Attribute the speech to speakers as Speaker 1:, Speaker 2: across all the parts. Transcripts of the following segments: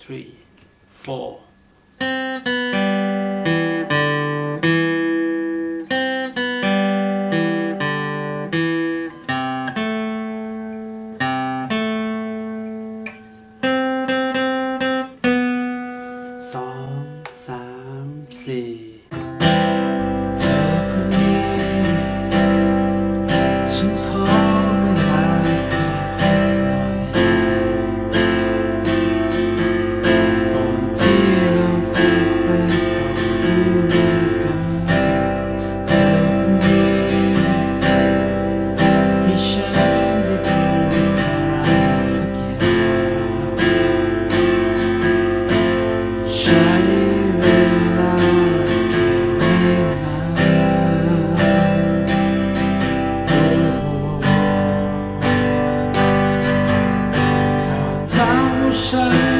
Speaker 1: three, four,
Speaker 2: 山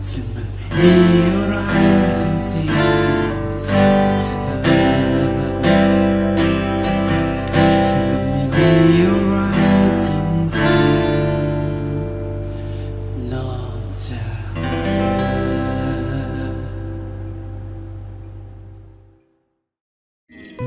Speaker 2: Simmer. Me.